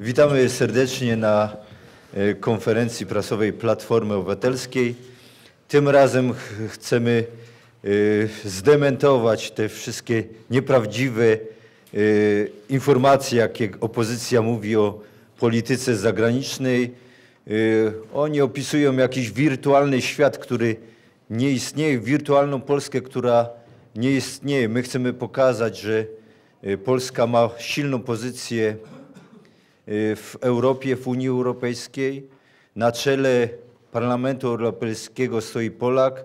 Witamy serdecznie na e, konferencji prasowej Platformy Obywatelskiej. Tym razem ch- chcemy e, zdementować te wszystkie nieprawdziwe e, informacje, jakie opozycja mówi o polityce zagranicznej. Oni opisują jakiś wirtualny świat, który nie istnieje, wirtualną Polskę, która nie istnieje. My chcemy pokazać, że Polska ma silną pozycję w Europie, w Unii Europejskiej. Na czele Parlamentu Europejskiego stoi Polak.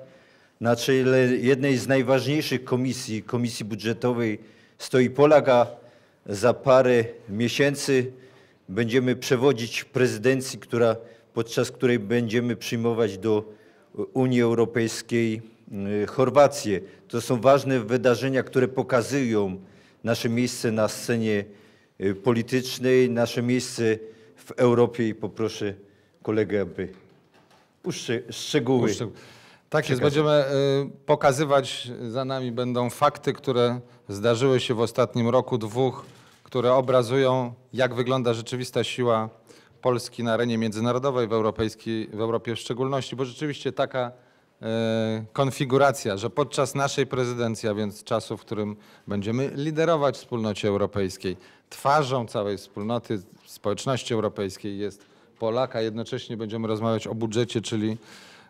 Na czele jednej z najważniejszych komisji, Komisji Budżetowej stoi Polak, a za parę miesięcy będziemy przewodzić prezydencji, która, podczas której będziemy przyjmować do Unii Europejskiej y, Chorwację. To są ważne wydarzenia, które pokazują nasze miejsce na scenie y, politycznej, nasze miejsce w Europie i poproszę kolegę, aby uszcze- szczegóły. Tak jest, będziemy y, pokazywać, za nami będą fakty, które zdarzyły się w ostatnim roku, dwóch, które obrazują, jak wygląda rzeczywista siła Polski na arenie międzynarodowej, w, europejskiej, w Europie w szczególności, bo rzeczywiście taka y, konfiguracja, że podczas naszej prezydencji, a więc czasu, w którym będziemy liderować wspólnocie europejskiej, twarzą całej wspólnoty społeczności europejskiej jest Polak, a jednocześnie będziemy rozmawiać o budżecie, czyli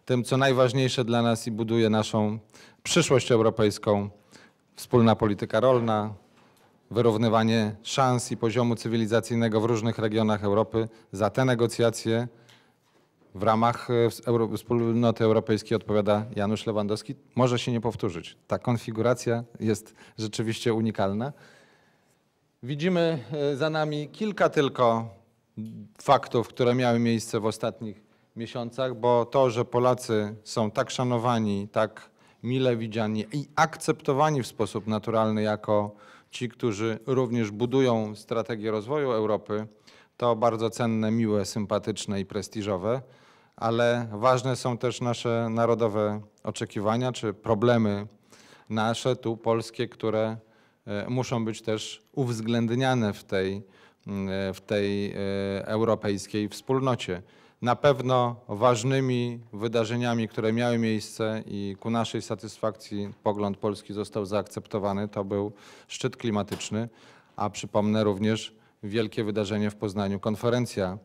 tym, co najważniejsze dla nas i buduje naszą przyszłość europejską, wspólna polityka rolna, wyrównywanie szans i poziomu cywilizacyjnego w różnych regionach Europy. Za te negocjacje w ramach e, Euro- wspólnoty europejskiej odpowiada Janusz Lewandowski. Może się nie powtórzyć. Ta konfiguracja jest rzeczywiście unikalna. Widzimy e, za nami kilka tylko faktów, które miały miejsce w ostatnich miesiącach, bo to, że Polacy są tak szanowani, tak mile widziani i akceptowani w sposób naturalny jako ci, którzy również budują strategię rozwoju Europy, to bardzo cenne, miłe, sympatyczne i prestiżowe, ale ważne są też nasze narodowe oczekiwania czy problemy nasze tu polskie, które e, muszą być też uwzględniane w tej, w tej e, europejskiej wspólnocie. Na pewno ważnymi wydarzeniami, które miały miejsce i ku naszej satysfakcji pogląd Polski został zaakceptowany, to był szczyt klimatyczny, a przypomnę również wielkie wydarzenie w Poznaniu, konferencja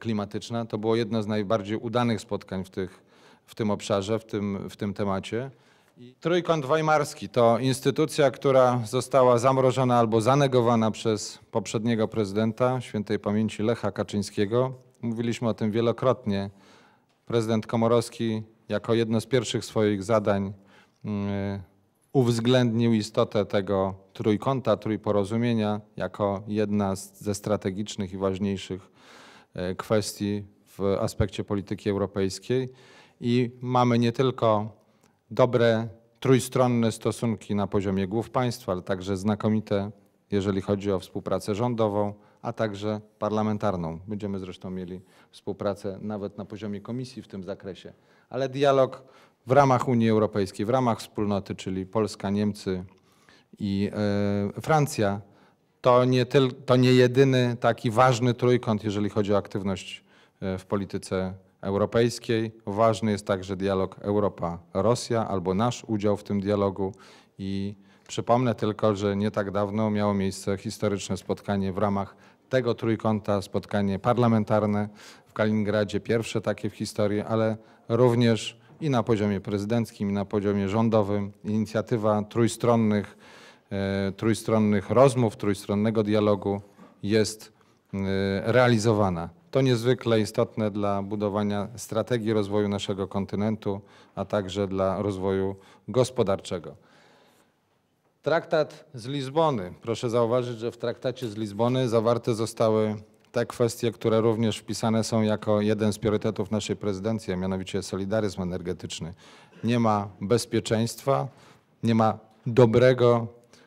klimatyczna. To było jedno z najbardziej udanych spotkań w, tych, w tym obszarze, w tym, w tym temacie. Trójkąt Weimarski to instytucja, która została zamrożona albo zanegowana przez poprzedniego prezydenta świętej pamięci Lecha Kaczyńskiego. Mówiliśmy o tym wielokrotnie. Prezydent Komorowski jako jedno z pierwszych swoich zadań mm, uwzględnił istotę tego trójkąta, trójporozumienia jako jedna ze strategicznych i ważniejszych e, kwestii w aspekcie polityki europejskiej. I mamy nie tylko dobre trójstronne stosunki na poziomie głów państwa, ale także znakomite, jeżeli chodzi o współpracę rządową, a także parlamentarną. Będziemy zresztą mieli współpracę nawet na poziomie komisji w tym zakresie. Ale dialog w ramach Unii Europejskiej, w ramach wspólnoty, czyli Polska, Niemcy i e, Francja, to nie, tyl, to nie jedyny taki ważny trójkąt, jeżeli chodzi o aktywność e, w polityce europejskiej. Ważny jest także dialog Europa-Rosja albo nasz udział w tym dialogu i przypomnę tylko, że nie tak dawno miało miejsce historyczne spotkanie w ramach tego trójkąta, spotkanie parlamentarne w Kaliningradzie, pierwsze takie w historii, ale również i na poziomie prezydenckim, i na poziomie rządowym inicjatywa trójstronnych, trójstronnych rozmów, trójstronnego dialogu jest e, realizowana. To niezwykle istotne dla budowania strategii rozwoju naszego kontynentu, a także dla rozwoju gospodarczego. Traktat z Lizbony. Proszę zauważyć, że w traktacie z Lizbony zawarte zostały te kwestie, które również wpisane są jako jeden z priorytetów naszej prezydencji, a mianowicie solidaryzm energetyczny. Nie ma bezpieczeństwa, nie ma dobrego,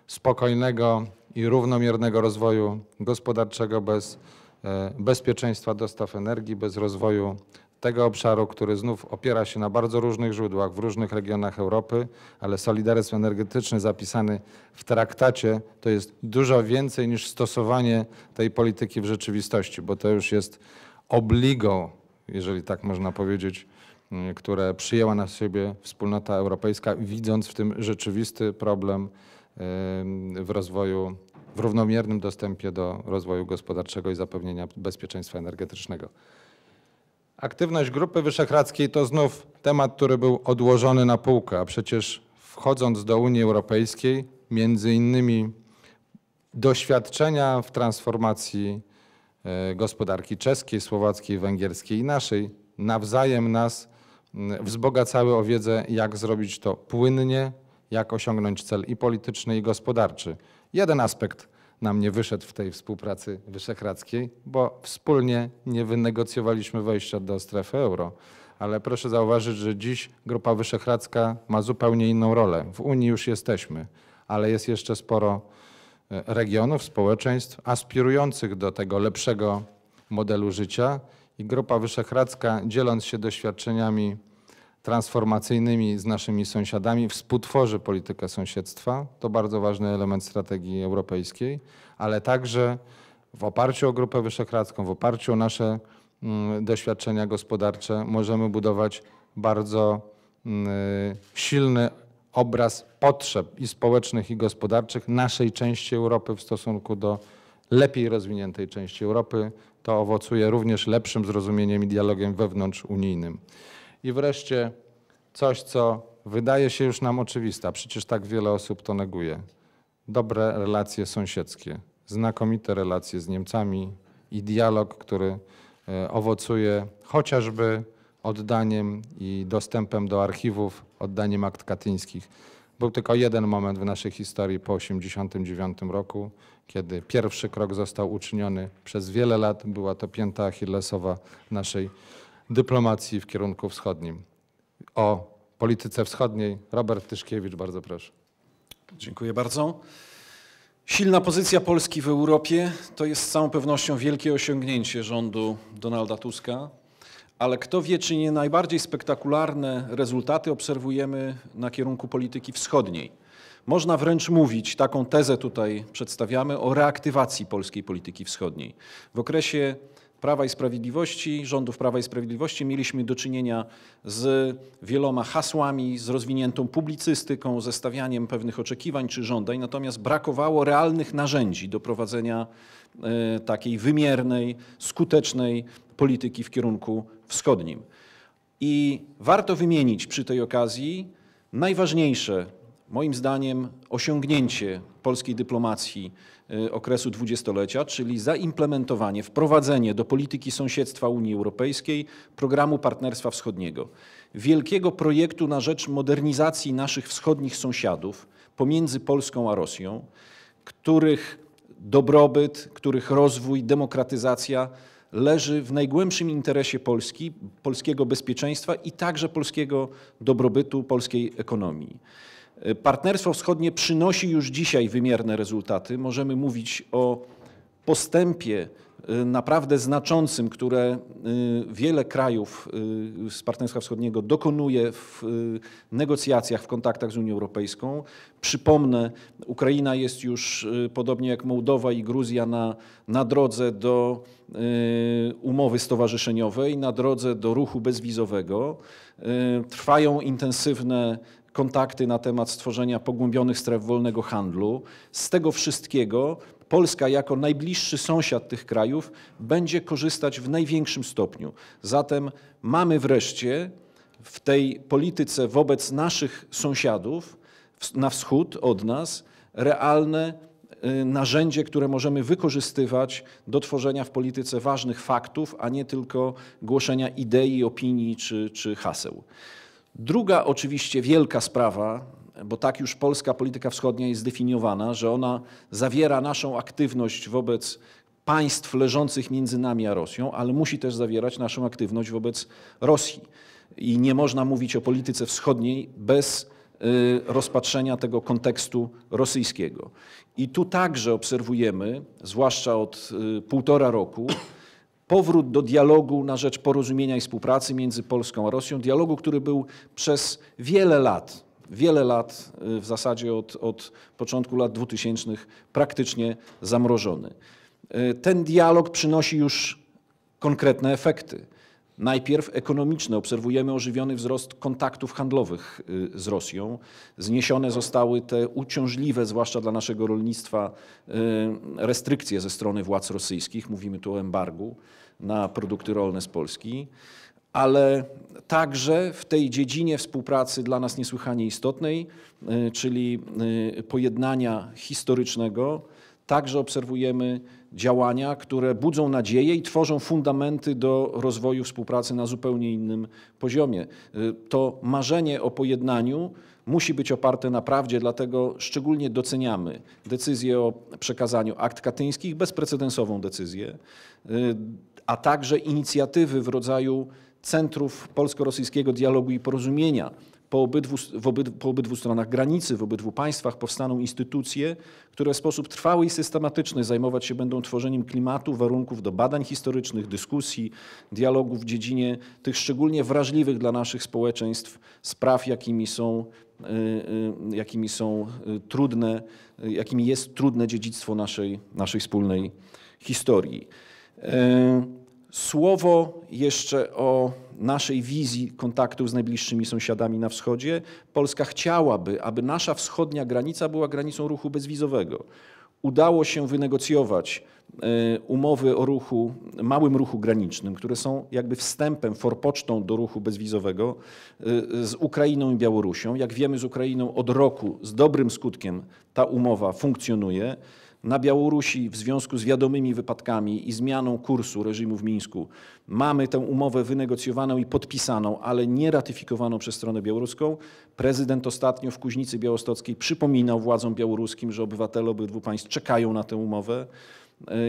spokojnego i równomiernego rozwoju gospodarczego bez e, bezpieczeństwa dostaw energii, bez rozwoju tego obszaru, który znów opiera się na bardzo różnych źródłach w różnych regionach Europy, ale solidaryzm energetyczny zapisany w traktacie to jest dużo więcej niż stosowanie tej polityki w rzeczywistości, bo to już jest obligą, jeżeli tak można powiedzieć, które przyjęła na siebie wspólnota europejska, widząc w tym rzeczywisty problem w rozwoju, w równomiernym dostępie do rozwoju gospodarczego i zapewnienia bezpieczeństwa energetycznego. Aktywność Grupy Wyszehradzkiej to znów temat, który był odłożony na półkę, a przecież wchodząc do Unii Europejskiej, między innymi doświadczenia w transformacji e, gospodarki czeskiej, słowackiej, węgierskiej i naszej nawzajem nas mm, wzbogacały o wiedzę, jak zrobić to płynnie, jak osiągnąć cel i polityczny, i gospodarczy. Jeden aspekt nam nie wyszedł w tej współpracy wyszehradzkiej, bo wspólnie nie wynegocjowaliśmy wejścia do strefy euro. Ale proszę zauważyć, że dziś Grupa Wyszehradzka ma zupełnie inną rolę. W Unii już jesteśmy, ale jest jeszcze sporo e, regionów, społeczeństw aspirujących do tego lepszego modelu życia i Grupa Wyszehradzka, dzieląc się doświadczeniami transformacyjnymi z naszymi sąsiadami, współtworzy politykę sąsiedztwa. To bardzo ważny element strategii europejskiej, ale także w oparciu o Grupę Wyszehradzką, w oparciu o nasze mm, doświadczenia gospodarcze możemy budować bardzo mm, silny obraz potrzeb i społecznych, i gospodarczych naszej części Europy w stosunku do lepiej rozwiniętej części Europy. To owocuje również lepszym zrozumieniem i dialogiem wewnątrzunijnym. I wreszcie coś, co wydaje się już nam oczywiste, przecież tak wiele osób to neguje. Dobre relacje sąsiedzkie, znakomite relacje z Niemcami i dialog, który e, owocuje chociażby oddaniem i dostępem do archiwów, oddaniem akt katyńskich. Był tylko jeden moment w naszej historii po 1989 roku, kiedy pierwszy krok został uczyniony przez wiele lat. Była to pięta achillesowa naszej dyplomacji w kierunku wschodnim. O polityce wschodniej Robert Tyszkiewicz, bardzo proszę. Dziękuję bardzo. Silna pozycja Polski w Europie to jest z całą pewnością wielkie osiągnięcie rządu Donalda Tuska, ale kto wie, czy nie najbardziej spektakularne rezultaty obserwujemy na kierunku polityki wschodniej. Można wręcz mówić, taką tezę tutaj przedstawiamy, o reaktywacji polskiej polityki wschodniej. W okresie Prawa i Sprawiedliwości, rządów Prawa i Sprawiedliwości mieliśmy do czynienia z wieloma hasłami, z rozwiniętą publicystyką, ze stawianiem pewnych oczekiwań czy żądań, natomiast brakowało realnych narzędzi do prowadzenia e, takiej wymiernej, skutecznej polityki w kierunku wschodnim. I warto wymienić przy tej okazji najważniejsze, moim zdaniem, osiągnięcie polskiej dyplomacji Y, okresu dwudziestolecia, czyli zaimplementowanie, wprowadzenie do polityki sąsiedztwa Unii Europejskiej programu Partnerstwa Wschodniego. Wielkiego projektu na rzecz modernizacji naszych wschodnich sąsiadów pomiędzy Polską a Rosją, których dobrobyt, których rozwój, demokratyzacja leży w najgłębszym interesie Polski, polskiego bezpieczeństwa i także polskiego dobrobytu, polskiej ekonomii. Partnerstwo Wschodnie przynosi już dzisiaj wymierne rezultaty. Możemy mówić o postępie y, naprawdę znaczącym, które y, wiele krajów y, z Partnerstwa Wschodniego dokonuje w negocjacjach, w kontaktach z Unią Europejską. Przypomnę, Ukraina jest już, podobnie jak Mołdowa i Gruzja, na, na drodze do umowy stowarzyszeniowej, na drodze do ruchu bezwizowego. Trwają intensywne kontakty na temat stworzenia pogłębionych stref wolnego handlu. Z tego wszystkiego Polska jako najbliższy sąsiad tych krajów będzie korzystać w największym stopniu. Zatem mamy wreszcie w tej polityce wobec naszych sąsiadów na wschód od nas realne y, narzędzie, które możemy wykorzystywać do tworzenia w polityce ważnych faktów, a nie tylko głoszenia idei, opinii czy, czy haseł. Druga oczywiście wielka sprawa, bo tak już polska polityka wschodnia jest zdefiniowana, że ona zawiera naszą aktywność wobec państw leżących między nami a Rosją, ale musi też zawierać naszą aktywność wobec Rosji. I nie można mówić o polityce wschodniej bez y, rozpatrzenia tego kontekstu rosyjskiego. I tu także obserwujemy, zwłaszcza od y, półtora roku, powrót do dialogu na rzecz porozumienia i współpracy między Polską a Rosją, dialogu, który był przez wiele lat, wiele lat y, w zasadzie od, od początku lat 2000 praktycznie zamrożony. Y, Ten dialog przynosi już konkretne efekty. Najpierw ekonomiczne. Obserwujemy ożywiony wzrost kontaktów handlowych y, z Rosją. Zniesione zostały te uciążliwe, zwłaszcza dla naszego rolnictwa, y, restrykcje ze strony władz rosyjskich. Mówimy tu o embargu na produkty rolne z Polski. Ale także w tej dziedzinie współpracy dla nas niesłychanie istotnej, y, czyli pojednania historycznego, także obserwujemy działania, które budzą nadzieję i tworzą fundamenty do rozwoju współpracy na zupełnie innym poziomie. Y, To marzenie o pojednaniu musi być oparte na prawdzie, dlatego szczególnie doceniamy decyzję o przekazaniu akt katyńskich, bezprecedensową decyzję, y, a także inicjatywy w rodzaju centrów polsko-rosyjskiego dialogu i porozumienia. Po obydwu, w obyd, po obydwu stronach granicy, w obydwu państwach powstaną instytucje, które w sposób trwały i systematyczny zajmować się będą tworzeniem klimatu, warunków do badań historycznych, dyskusji, dialogu w dziedzinie tych szczególnie wrażliwych dla naszych społeczeństw spraw, jakimi są, y, y, jakimi są y, trudne, jakimi jest trudne dziedzictwo naszej, naszej wspólnej historii. Słowo jeszcze o naszej wizji kontaktów z najbliższymi sąsiadami na wschodzie. Polska chciałaby, aby nasza wschodnia granica była granicą ruchu bezwizowego. Udało się wynegocjować e, umowy o ruchu, małym ruchu granicznym, które są jakby wstępem, forpocztą do ruchu bezwizowego e, z Ukrainą i Białorusią. Jak wiemy, z Ukrainą od roku z dobrym skutkiem ta umowa funkcjonuje. Na Białorusi w związku z wiadomymi wypadkami i zmianą kursu reżimu w Mińsku mamy tę umowę wynegocjowaną i podpisaną, ale nie ratyfikowaną przez stronę białoruską. Prezydent ostatnio w Kuźnicy Białostockiej przypominał władzom białoruskim, że obywatele obydwu państw czekają na tę umowę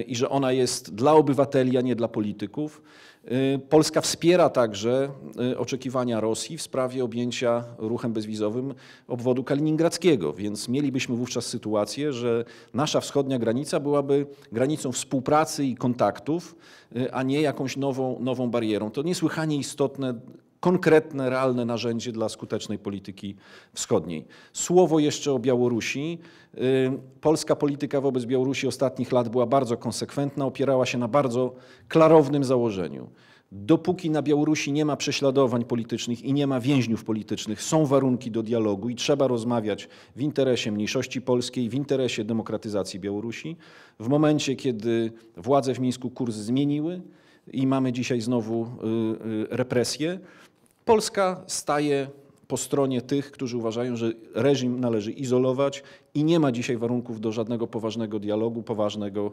i że ona jest dla obywateli, a nie dla polityków. Y, Polska wspiera także y, oczekiwania Rosji w sprawie objęcia ruchem bezwizowym obwodu kaliningradzkiego, więc mielibyśmy wówczas sytuację, że nasza wschodnia granica byłaby granicą współpracy i kontaktów, y, a nie jakąś nową, nową barierą. To niesłychanie istotne konkretne, realne narzędzie dla skutecznej polityki wschodniej. Słowo jeszcze o Białorusi. Y, Polska polityka wobec Białorusi ostatnich lat była bardzo konsekwentna, opierała się na bardzo klarownym założeniu. Dopóki na Białorusi nie ma prześladowań politycznych i nie ma więźniów politycznych, są warunki do dialogu i trzeba rozmawiać w interesie mniejszości polskiej, w interesie demokratyzacji Białorusi. W momencie, kiedy władze w Mińsku kurs zmieniły i mamy dzisiaj znowu y, y, represje, Polska staje po stronie tych, którzy uważają, że reżim należy izolować i nie ma dzisiaj warunków do żadnego poważnego dialogu, poważnego,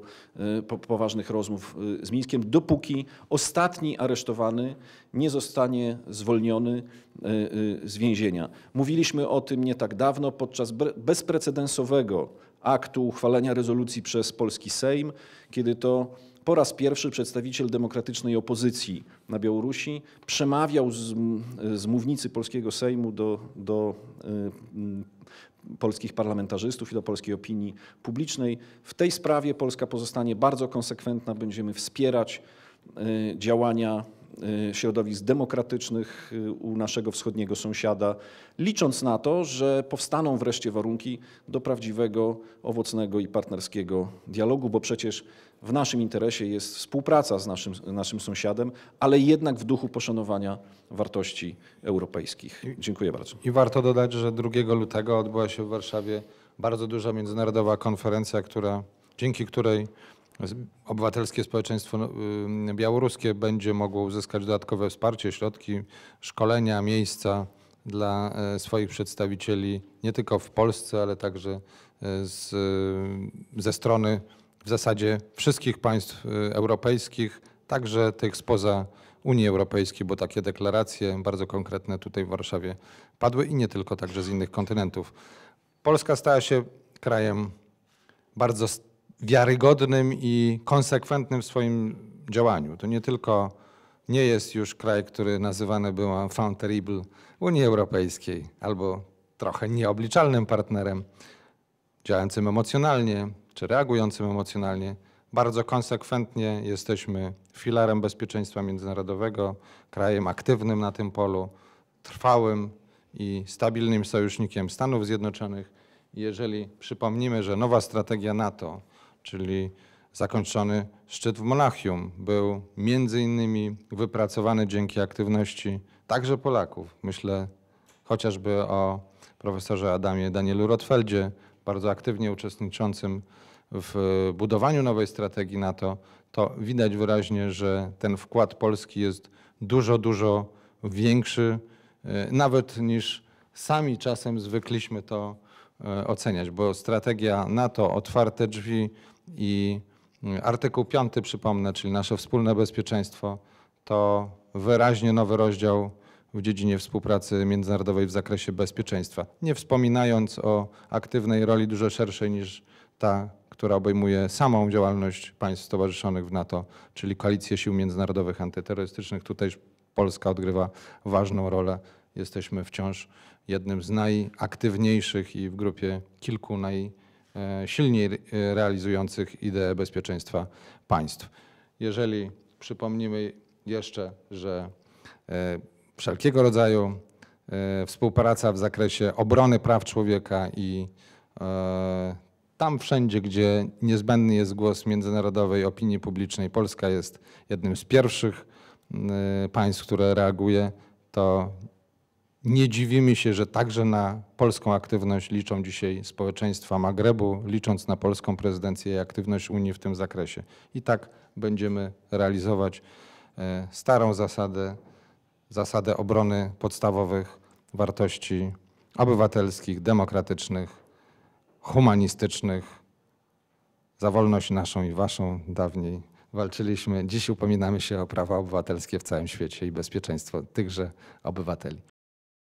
y, po, poważnych rozmów y, z Mińskiem, dopóki ostatni aresztowany nie zostanie zwolniony y, z więzienia. Mówiliśmy o tym nie tak dawno podczas bezprecedensowego aktu uchwalenia rezolucji przez polski Sejm, kiedy to po raz pierwszy przedstawiciel demokratycznej opozycji na Białorusi przemawiał z, z mównicy polskiego Sejmu do, do y, polskich parlamentarzystów i do polskiej opinii publicznej. W tej sprawie Polska pozostanie bardzo konsekwentna. Będziemy wspierać y, działania środowisk demokratycznych y, u naszego wschodniego sąsiada, licząc na to, że powstaną wreszcie warunki do prawdziwego, owocnego i partnerskiego dialogu, bo przecież w naszym interesie jest współpraca z naszym, naszym sąsiadem, ale jednak w duchu poszanowania wartości europejskich. Dziękuję bardzo. I warto dodać, że 2 lutego odbyła się w Warszawie bardzo duża międzynarodowa konferencja, która, dzięki której obywatelskie społeczeństwo y, białoruskie będzie mogło uzyskać dodatkowe wsparcie, środki, szkolenia, miejsca dla e, swoich przedstawicieli nie tylko w Polsce, ale także e, z, ze strony w zasadzie wszystkich państw europejskich, także tych spoza Unii Europejskiej, bo takie deklaracje bardzo konkretne tutaj w Warszawie padły i nie tylko, także z innych kontynentów. Polska stała się krajem bardzo wiarygodnym i konsekwentnym w swoim działaniu. To nie tylko nie jest już kraj, który nazywany był enfant terrible Unii Europejskiej albo trochę nieobliczalnym partnerem, działającym emocjonalnie czy reagującym emocjonalnie, Bardzo konsekwentnie jesteśmy filarem bezpieczeństwa międzynarodowego, krajem aktywnym na tym polu, trwałym i stabilnym sojusznikiem Stanów Zjednoczonych. Jeżeli przypomnimy, że nowa strategia NATO, czyli zakończony szczyt w Monachium, był między innymi wypracowany dzięki aktywności także Polaków. Myślę chociażby o profesorze Adamie Danielu Rotfeldzie, bardzo aktywnie uczestniczącym w budowaniu nowej strategii NATO, to widać wyraźnie, że ten wkład Polski jest dużo, dużo większy, e, nawet niż sami czasem zwykliśmy to e, oceniać, bo strategia NATO, otwarte drzwi i e, artykuł 5, przypomnę, czyli nasze wspólne bezpieczeństwo, to wyraźnie nowy rozdział w dziedzinie współpracy międzynarodowej w zakresie bezpieczeństwa. Nie wspominając o aktywnej roli dużo szerszej niż ta, która obejmuje samą działalność państw stowarzyszonych w NATO, czyli Koalicję Sił Międzynarodowych Antyterrorystycznych. Tutaj Polska odgrywa ważną rolę. Jesteśmy wciąż jednym z najaktywniejszych i w grupie kilku najsilniej realizujących ideę bezpieczeństwa państw. Jeżeli przypomnimy jeszcze, że e, wszelkiego rodzaju e, współpraca w zakresie obrony praw człowieka i e, tam wszędzie, gdzie niezbędny jest głos międzynarodowej opinii publicznej, Polska jest jednym z pierwszych e, państw, które reaguje, to nie dziwimy się, że także na polską aktywność liczą dzisiaj społeczeństwa Magrebu, licząc na polską prezydencję i aktywność Unii w tym zakresie. I tak będziemy realizować e, starą zasadę, zasadę obrony podstawowych wartości obywatelskich, demokratycznych, humanistycznych. Za wolność naszą i waszą dawniej walczyliśmy. Dziś upominamy się o prawa obywatelskie w całym świecie i bezpieczeństwo tychże obywateli.